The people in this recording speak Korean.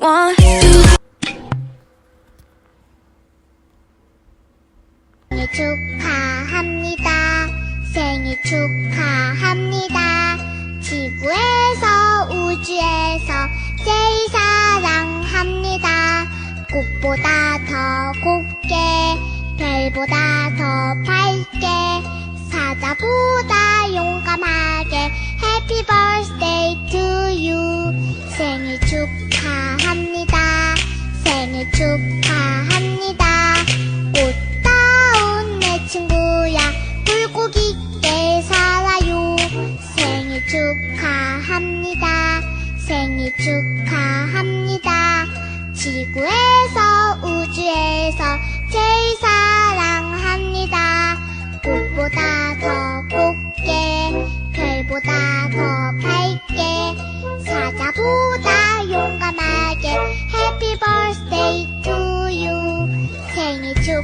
want. 생일 축하합니다. 생일 축하합니다. 지구에서 우주에서 제일 사랑합니다. 꽃보다 더 곱게, 별보다 더 밝게, 사자보다 용감하게, birthday 축하합니다. 생일 축하합니다. 꽃다운 내 친구야 굴곡있게 살아요 생일 축하합니다 생일 축하합니다 지구에서 your